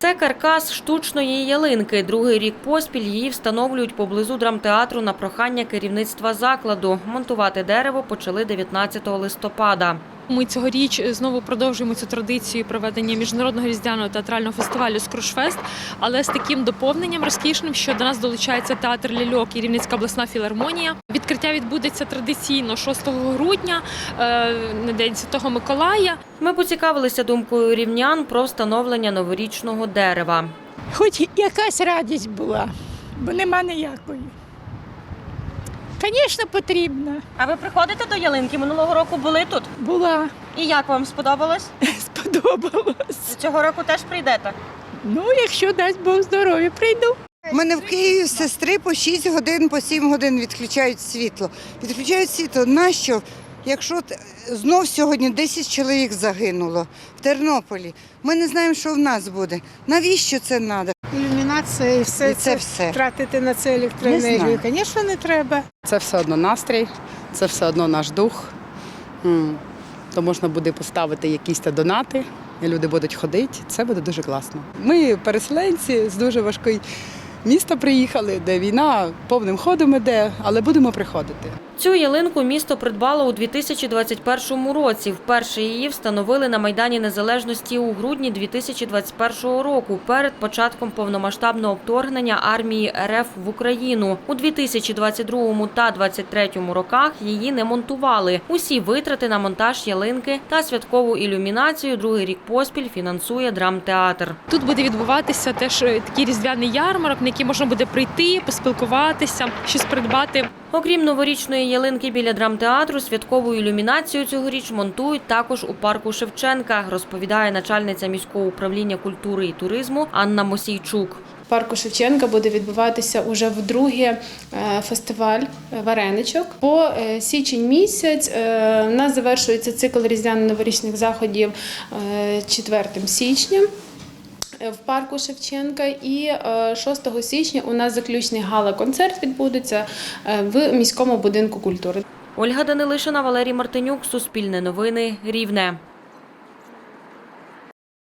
Це каркас штучної ялинки. Другий рік поспіль її встановлюють поблизу драмтеатру на прохання керівництва закладу. Монтувати дерево почали 19 листопада. Ми цьогоріч знову продовжуємо цю традицію проведення міжнародного різдвяного театрального фестивалю Скрушфест, але з таким доповненням розкішним, що до нас долучається театр ляльок і Рівненська обласна філармонія. Відкриття відбудеться традиційно 6 грудня е, на день Святого Миколая. Ми поцікавилися думкою рівнян про встановлення новорічного дерева. Хоч якась радість була, бо нема ніякої. Звісно, потрібна. А ви приходите до ялинки? Минулого року були тут. Була, І як вам сподобалось? сподобалось. Цього року теж прийдете. Ну, якщо дасть Бог здоров'я, прийду. У мене в Києві сестри по 6 годин, по 7 годин відключають світло. Відключають світло. Нащо? Якщо знов сьогодні 10 чоловік загинуло в Тернополі, ми не знаємо, що в нас буде. Навіщо це треба? Ілюмінація і все І це все. тратити на це електроенергію, звісно, не треба. Це все одно настрій, це все одно наш дух. М, То можна буде поставити якісь та донати, і люди будуть ходити. Це буде дуже класно. Ми переселенці з дуже важкої міста приїхали, де війна повним ходом іде, але будемо приходити. Цю ялинку місто придбало у 2021 році. Вперше її встановили на Майдані Незалежності у грудні 2021 року, перед початком повномасштабного вторгнення армії РФ в Україну. У 2022 та 2023 роках її не монтували. Усі витрати на монтаж ялинки та святкову ілюмінацію другий рік поспіль фінансує драмтеатр. Тут буде відбуватися теж е, такий різдвяний ярмарок, на який можна буде прийти, поспілкуватися, щось придбати. Окрім новорічної ялинки біля драмтеатру, святкову ілюмінацію цьогоріч монтують також у парку Шевченка, розповідає начальниця міського управління культури і туризму Анна Мосійчук. Парку Шевченка буде відбуватися уже вдруге е, фестиваль е, вареничок. По е, січень місяць у нас завершується цикл різдвяно-новорічних заходів е, 4 січня. Е, В парку Шевченка і е, 6 січня у нас заключний гала-концерт відбудеться е, в міському будинку культури. Ольга Данилишина, Валерій Мартинюк, Суспільне новини, Рівне.